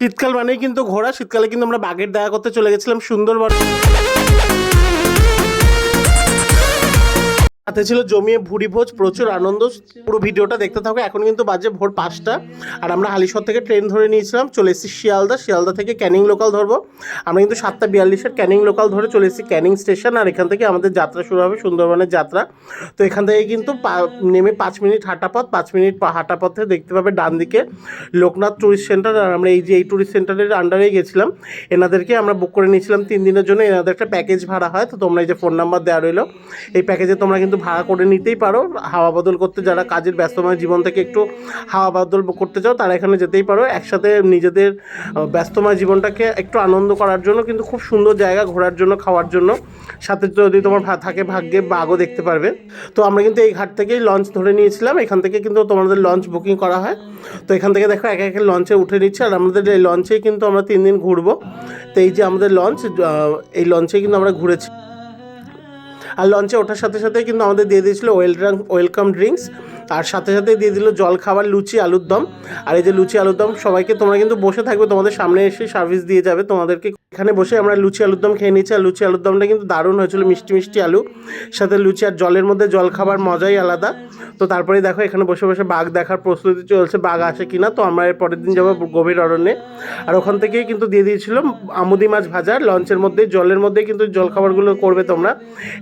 শীতকাল মানেই কিন্তু ঘোরা শীতকালে কিন্তু আমরা বাঘের দেখা করতে চলে গেছিলাম সুন্দরবন। সাথে ছিল জমিয়ে ভুড়ি ভোজ, প্রচুর আনন্দ। পুরো ভিডিওটা দেখতে থাকো, এখন কিন্তু বাজে ভোর পাঁচটা। আর আমরা হালিশহর থেকে ট্রেন ধরে নিয়েছিলাম, চলে এসেছি শিয়ালদা। শিয়ালদা থেকে ক্যানিং লোকাল ধরবো। আমরা কিন্তু সাতটা বিয়াল্লিশের ক্যানিং লোকাল ধরে চলে এসেছি ক্যানিং স্টেশন, আর এখান থেকে আমাদের যাত্রা শুরু হবে সুন্দরবনের যাত্রা। তো এখান থেকে কিন্তু নেমে পাঁচ মিনিট হাঁটা পথ, পাঁচ মিনিট হাঁটা পথে দেখতে পাবে ডান দিকে লোকনাথ ট্যুরিস্ট সেন্টার, আর আমরা এই যে এই ট্যুরিস্ট সেন্টারের আন্ডারেই গেছিলাম। এনাদেরকে আমরা বুক করে নিয়েছিলাম তিন দিনের জন্য, এনাদের একটা প্যাকেজ ভাড়া হয়। তো তোমরা এই যে ফোন নাম্বার দেওয়া রইল, এই প্যাকেজে তোমরা কিন্তু ভাড়া করে নিতেই পারো। হাওয়া বদল করতে যারা কাজের ব্যস্তময় জীবন থেকে একটু হাওয়া বদল করতে চাও, তারা এখানে যেতেই পারো। একসাথে নিজেদের ব্যস্তময় জীবনটাকে একটু আনন্দ করার জন্য কিন্তু খুব সুন্দর জায়গা ঘোরার জন্য, খাওয়ার জন্য। সাথে যদি তোমার থাকে ভাগ্যে, বাঘও দেখতে পারবে। তো আমরা কিন্তু এই ঘাট থেকেই লঞ্চ ধরে নিয়েছিলাম। এখান থেকে কিন্তু তোমাদের লঞ্চ বুকিং করা হয়। তো এখান থেকে দেখো এক এক লঞ্চে উঠে নিচ্ছে। আর আমাদের এই লঞ্চেই কিন্তু আমরা তিন দিন ঘুরবো। তো এই যে আমাদের লঞ্চ এই লঞ্চেই কিন্তু আমরা ঘুরেছি। আর লঞ্চে ওঠার সাথে সাথে কিন্তু আমাদের দিয়ে দিয়েছিল ওয়েল ওয়েলকাম ড্রিঙ্কস আর সাথে সাথে দিয়ে দিল জল খাবার লুচি, আলুর দম। আর এই যে লুচি, আলুর দম সবাইকে তোমরা কিন্তু বসে থাকবে, তোমাদের সামনে এসে সার্ভিস দিয়ে যাবে। তোমাদেরকে এখানে বসে আমরা লুচি, আলুর দম খেয়ে নিচ্ছি আর লুচি, আলুর দমটা কিন্তু দারুণ হয়েছিল, মিষ্টি মিষ্টি আলু। সাথে লুচি আর জলের মধ্যে জল খাবার মজাই আলাদা। তো তারপরে দেখো, এখানে বসে বসে বাঘ দেখার প্রস্তুতি চলছে, বাঘ আসে কিনা তো আমরা এর পরের দিন যাব গভীর অরণ্যে। আর ওখান থেকেই কিন্তু দিয়ে দিয়েছিল আমুদি মাছ ভাজা। লঞ্চের মধ্যে, জলের মধ্যে কিন্তু জল খাবারগুলো করবে তোমরা।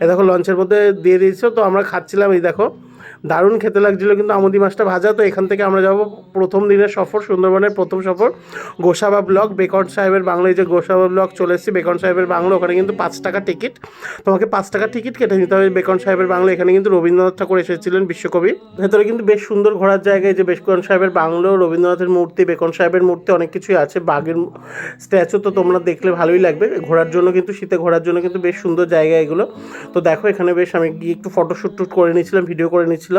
এ দেখো লঞ্চের মধ্যে দিয়ে দিয়েছ, তো আমরা খাচ্ছিলাম, এই দেখো। দারুণ খেতে লাগছিল কিন্তু আমুদি মাছটা ভাজা, তো এখান থেকে আমরা যাব প্রথম দিনের সফর, সুন্দরবনের প্রথম সফর, গোসাবা ব্লক বেকন সাহেবের বাংলায় যে গোসাবা ব্লক চলে এসেছি বেকন সাহেবের বাংলো, ওখানে কিন্তু পাঁচ টাকা টিকিট তোমাকে পাঁচ টাকা টিকিট কেটে নিতে হবে বেকন সাহেবের বাংলো, এখানে কিন্তু রবীন্দ্রনাথ ঠাকুর এসেছিলেন, বিশ্বকবি। ভেতরে কিন্তু বেশ সুন্দর ঘোরার জায়গায় যে বেকন সাহেবের বাংলো, রবীন্দ্রনাথের মূর্তি বেকন সাহেবের মূর্তি, অনেক কিছুই আছে, বাঘের স্ট্যাচু তো তোমরা দেখলে ভালোই লাগবে, ঘোরার জন্য কিন্তু, শীতে ঘোরার জন্য কিন্তু বেশ সুন্দর জায়গা এগুলো। তো দেখো এখানে বেশ, আমি গিয়ে একটু ফটোশ্যুট টুট করে নিয়েছিলাম ভিডিও করে নিয়েছিলাম।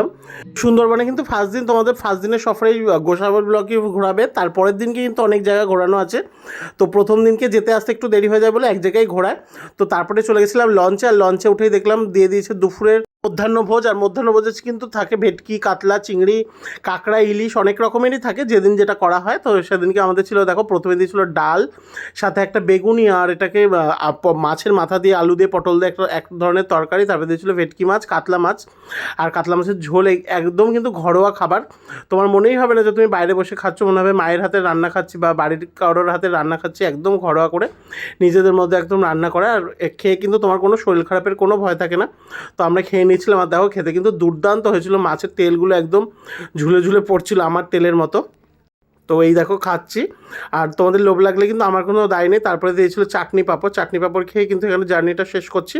সুন্দরবনে কিন্তু ফার্স্ট দিন তোমাদের ফার্স্ট দিনের সফরেই গোসাবর ব্লকে ঘোরাবে। তারপরের দিনকে কিন্তু অনেক জায়গা ঘোরানো আছে। তো প্রথম দিনকে যেতে আসতে একটু দেরি হয়ে যায় বলে এক জায়গায় ঘোরায়। তো তারপরে চলে গেছিলাম লঞ্চে আর লঞ্চে উঠেই দেখলাম, দিয়ে দিয়েছে দুপুরের মধ্যাহ্নভোজ আর মধ্যাহ্নভোজে কিন্তু থাকে ভেটকি, কাতলা, চিংড়ি, কাঁকড়া, ইলিশ অনেক রকমেরই থাকে। যেদিন যেটা করা হয়, তো সেদিনকে আমাদের ছিল, দেখো, প্রথমে দিয়েছিল ডাল, সাথে একটা বেগুনি আর এটাকে মাছের মাথা দিয়ে আলু দিয়ে পটল দিয়ে একটা, এক ধরনের তরকারি, তারপরে দিয়েছিল ভেটকি মাছ, কাতলা মাছ। আর কাতলা মাছের ঝোল একদম কিন্তু ঘরোয়া খাবার। তোমার মনেই হবে না যে তুমি বাইরে বসে খাচ্ছ, মনে হবে মায়ের হাতে রান্না খাচ্ছি বা বাড়ির কারোর হাতে রান্না খাচ্ছি একদম ঘরোয়া করে। নিজেদের মধ্যে একদম রান্না করা। আর খেয়ে কিন্তু তোমার কোনো শরীর খারাপের কোনো ভয় থাকে না। তো আমরা খেয়ে নিয়েছিলাম আর দেখো খেতে কিন্তু দুর্দান্ত হয়েছিল। মাছের তেলগুলো একদম ঝুলে ঝুলে পড়ছিল আমার তেলের মতো। তো এই দেখো খাচ্ছি। আর তোমাদের লোভ লাগলে কিন্তু আমার কোনো দায় নেই। তারপরে দিয়েছিল চাটনি পাঁপড়। চাটনি পাঁপড় খেয়ে কিন্তু এখানে জার্নিটা শেষ করছি।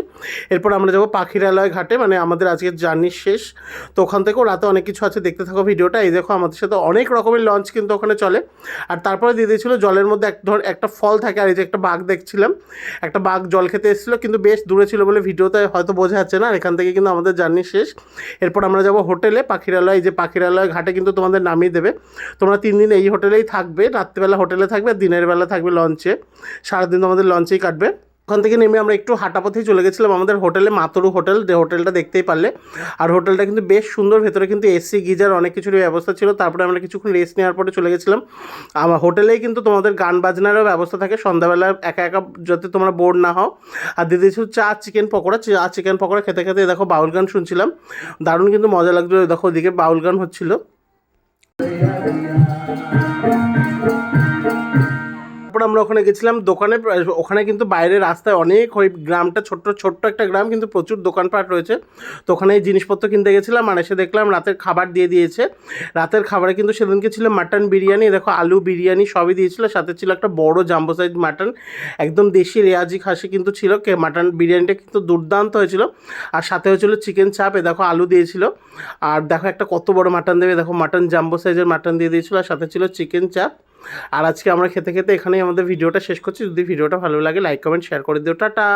এরপর আমরা যাব পাখিরালয় ঘাটে। মানে আমাদের আজকের জার্নি শেষ। তো ওখান থেকেও রাতে অনেক কিছু আছে। দেখতে থাকো ভিডিওটা। এই দেখো আমাদের সাথে অনেক রকমের লঞ্চ কিন্তু ওখানে চলে। আর তারপরে দিয়ে দিয়েছিল জলের মধ্যে এক ধর একটা ফল থাকে। আর এই যে একটা বাঘ দেখছিলাম। একটা বাঘ জল খেতে এসেছিল। কিন্তু বেশ দূরে ছিল বলে ভিডিওতে হয়তো বোঝা যাচ্ছে না। আর এখান থেকে কিন্তু আমাদের জার্নি শেষ। এরপর আমরা যাব হোটেলে, পাখিরালয়। এই যে পাখিরালয় ঘাটে কিন্তু তোমাদের নামিয়ে দেবে। তোমরা তিন দিন এই হোটেলেই থাকবে, রাত্রিবেলা হোটেলে থাকবে, দিনের বেলা থাকবে লঞ্চে সারাদিন তোমাদের লঞ্চেই কাটবে। ওখান থেকে নেমে আমরা একটু হাঁটাপথেই চলে গেছিলাম। আমাদের হোটেলে মাতরু হোটেল, যে হোটেলটা দেখতেই পারলে। আর হোটেলটা কিন্তু বেশ সুন্দর, ভেতরে কিন্তু এসি, গিজার, অনেক কিছুর ব্যবস্থা ছিল। তারপরে আমরা কিছুক্ষণ রেস্ট নেওয়ার পরে চলে গেছিলাম। আমার হোটেলেই কিন্তু তোমাদের গান বাজনারও ব্যবস্থা থাকে। সন্ধ্যাবেলা একা একা যাতে তোমরা বোর না হও। আর দিদি ছিল চা চিকেন পকোড়া। চা চিকেন পকোড়া খেতে খেতে দেখো বাউল গান শুনছিলাম। দারুণ কিন্তু মজা লাগছিল। দেখো ওদিকে বাউল গান হচ্ছিল। Thank you. তারপর আমরা ওখানে গেছিলাম, দোকানে, ওখানে কিন্তু বাইরে রাস্তায় অনেক ওই গ্রামটা ছোট্ট ছোট্ট একটা গ্রাম, কিন্তু প্রচুর দোকানপাট রয়েছে। তো ওখানে এই জিনিসপত্র কিনতে গেছিলাম, আর এসে দেখলাম রাতের খাবার দিয়ে দিয়েছে। রাতের খাবারে কিন্তু সেদিনকে ছিল মাটন বিরিয়ানি, দেখো আলু বিরিয়ানি সবই দিয়েছিল, সাথে ছিল একটা বড় জাম্বো সাইজ মাটন, একদম দেশি রেয়াজি খাসি কিন্তু ছিল, কে মাটন বিরিয়ানিটা কিন্তু দুর্দান্ত হয়েছিল। আর সাথে হয়েছিল চিকেন চাপ, এ দেখো আলু দিয়েছিল। আর দেখো একটা কত বড় মাটন দেবে, দেখো মাটন জাম্বো সাইজের মাটন দিয়ে দিয়েছিল, আর সাথে ছিল চিকেন চাপ। আর আজকে আমরা খেতে খেতে এখানেই আমাদের ভিডিওটা শেষ করছি। যদি ভিডিওটা ভালো লাগে লাইক কমেন্ট শেয়ার করে দিও। টাটা!